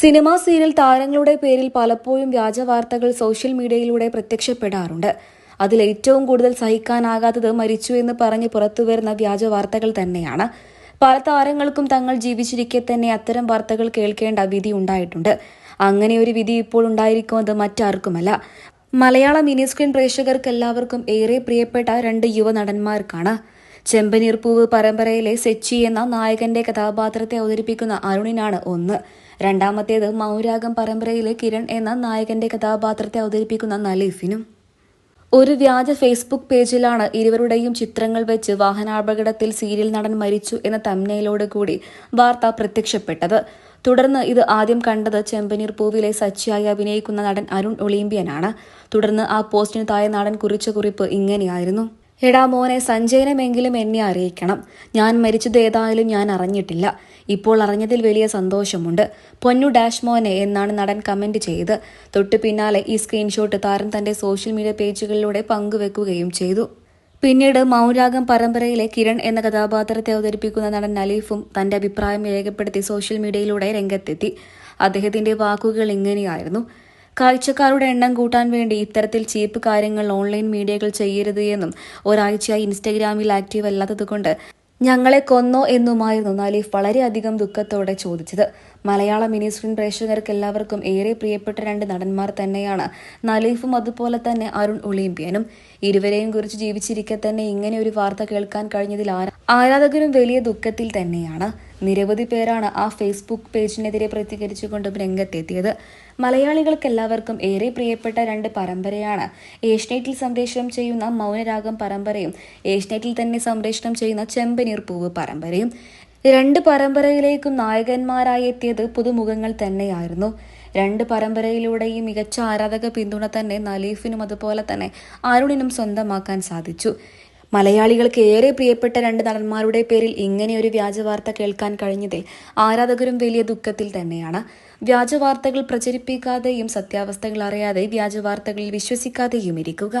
Cinema serial താരങ്ങളുടെ പേരിൽ പലപ്പോഴും വ്യാജ വാർത്തകൾ സോഷ്യൽ മീഡിയയിലൂടെ പ്രത്യക്ഷപ്പെടാറുണ്ട്. അതിൽ ഏറ്റവും കൂടുതൽ സഹിക്കാനാകാത്തത് മരിച്ചു എന്ന് പറഞ്ഞ് പുറത്തുവരുന്ന വ്യാജ വാർത്തകൾ തന്നെയാണ്. പല താരങ്ങൾക്കും തങ്ങൾ ജീവിച്ചിരിക്കെ തന്നെ അത്തരം വാർത്തകൾ കേൾക്കേണ്ട വിധി ഉണ്ടായിട്ടുണ്ട്. അങ്ങനെ ഒരു വിധി ഇപ്പോൾ ഉണ്ടായിരിക്കുന്നത് മറ്റാർക്കുമല്ല. മലയാള മിനി സ്ക്രീൻ പ്രേക്ഷകർക്ക് എല്ലാവർക്കും ഏറെ പ്രിയപ്പെട്ട രണ്ട് യുവ നടന്മാർക്കാണ് ചെമ്പനീർ പൂവ് പരമ്പരയിലെ സെച്ചി എന്ന നായകന്റെ കഥാപാത്രത്തെ അവതരിപ്പിക്കുന്ന അരുണിനാണ് ഒന്ന്. രണ്ടാമത്തേത് മൗരാഗം പരമ്പരയിലെ കിരൺ എന്ന നായകന്റെ കഥാപാത്രത്തെ അവതരിപ്പിക്കുന്ന നലീഫിനും. ഒരു വ്യാജ ഫേസ്ബുക്ക് പേജിലാണ് ഇരുവരുടെയും ചിത്രങ്ങൾ വെച്ച് വാഹനാപകടത്തിൽ സീരിയൽ നടൻ മരിച്ചു എന്ന തമ്നയിലോട് കൂടി വാർത്ത പ്രത്യക്ഷപ്പെട്ടത്. തുടർന്ന് ഇത് ആദ്യം കണ്ടത് ചെമ്പനീർ പൂവിലെ സച്ചിയായി അഭിനയിക്കുന്ന നടൻ അരുൺ ഒളിമ്പ്യനാണ്. തുടർന്ന് ആ പോസ്റ്റിന് താഴെ നടൻ കുറിച്ച കുറിപ്പ് ഇങ്ങനെയായിരുന്നു. എടാ മോനെ സഞ്ജയനമെങ്കിലും എന്നെ അറിയിക്കണം. ഞാൻ മരിച്ചത് ഏതായാലും ഞാൻ അറിഞ്ഞിട്ടില്ല. ഇപ്പോൾ അറിഞ്ഞതിൽ വലിയ സന്തോഷമുണ്ട്. പൊന്നു ഡാഷ് മോനെ എന്നാണ് നടൻ കമന്റ് ചെയ്ത്. തൊട്ടു പിന്നാലെ ഈ സ്ക്രീൻഷോട്ട് താരം തന്റെ സോഷ്യൽ മീഡിയ പേജുകളിലൂടെ പങ്കുവെക്കുകയും ചെയ്തു. പിന്നീട് മൗരാഗം പരമ്പരയിലെ കിരൺ എന്ന കഥാപാത്രത്തെ അവതരിപ്പിക്കുന്ന നടൻ അലീഫും തന്റെ അഭിപ്രായം രേഖപ്പെടുത്തി സോഷ്യൽ മീഡിയയിലൂടെ രംഗത്തെത്തി. അദ്ദേഹത്തിന്റെ വാക്കുകൾ ഇങ്ങനെയായിരുന്നു. കാഴ്ചക്കാരുടെ എണ്ണം കൂട്ടാൻ വേണ്ടി ഇത്തരത്തിൽ ചീപ്പ് കാര്യങ്ങൾ ഓൺലൈൻ മീഡിയകൾ ചെയ്യരുത് എന്നും ഒരാഴ്ചയായി ഇൻസ്റ്റഗ്രാമിൽ ആക്റ്റീവ് അല്ലാത്തതുകൊണ്ട് ഞങ്ങളെ കൊന്നോ എന്നുമായിരുന്നു നലീഫ് വളരെയധികം ദുഃഖത്തോടെ ചോദിച്ചത്. മലയാള മിനി സ്ക്രീൻ പ്രേക്ഷകർക്ക് എല്ലാവർക്കും ഏറെ പ്രിയപ്പെട്ട രണ്ട് നടന്മാർ തന്നെയാണ് നലീഫും അതുപോലെ തന്നെ അരുൺ ഒളിമ്പ്യനും. ഇരുവരെയും കുറിച്ച് ജീവിച്ചിരിക്കെ തന്നെ ഇങ്ങനെ ഒരു വാർത്ത കേൾക്കാൻ കഴിഞ്ഞതിൽ ആരാധകരും വലിയ ദുഃഖത്തിൽ തന്നെയാണ്. നിരവധി പേരാണ് ആ ഫേസ്ബുക്ക് പേജിനെതിരെ പ്രതികരിച്ചുകൊണ്ട് രംഗത്തെത്തിയത്. മലയാളികൾക്ക് എല്ലാവർക്കും ഏറെ പ്രിയപ്പെട്ട രണ്ട് പരമ്പരയാണ്. ഏഷ്യനെറ്റിൽ സംപ്രേഷണം ചെയ്യുന്ന മൗനരാഗം പരമ്പരയും ഏഷ്യനെറ്റിൽ തന്നെ സംപ്രേഷണം ചെയ്യുന്ന ചെമ്പനീർ പൂവ് പരമ്പരയും. രണ്ട് പരമ്പരയിലേക്കും നായകന്മാരായി എത്തിയത് പുതുമുഖങ്ങൾ തന്നെയായിരുന്നു. രണ്ട് പരമ്പരയിലൂടെയും മികച്ച ആരാധക പിന്തുണ തന്നെ നലീഫിനും അതുപോലെ തന്നെ അരുണിനും സ്വന്തമാക്കാൻ സാധിച്ചു. മലയാളികൾക്ക് ഏറെ പ്രിയപ്പെട്ട രണ്ട് നടന്മാരുടെ പേരിൽ ഇങ്ങനെ ഒരു വ്യാജവാർത്ത കേൾക്കാൻ കഴിഞ്ഞതിൽ ആരാധകരും വലിയ ദുഃഖത്തിൽ തന്നെയാണ്. വ്യാജവാർത്തകൾ പ്രചരിപ്പിക്കാതെയും സത്യാവസ്ഥകൾ അറിയാതെ വ്യാജവാർത്തകളിൽ വിശ്വസിക്കാതെയും ഇരിക്കുക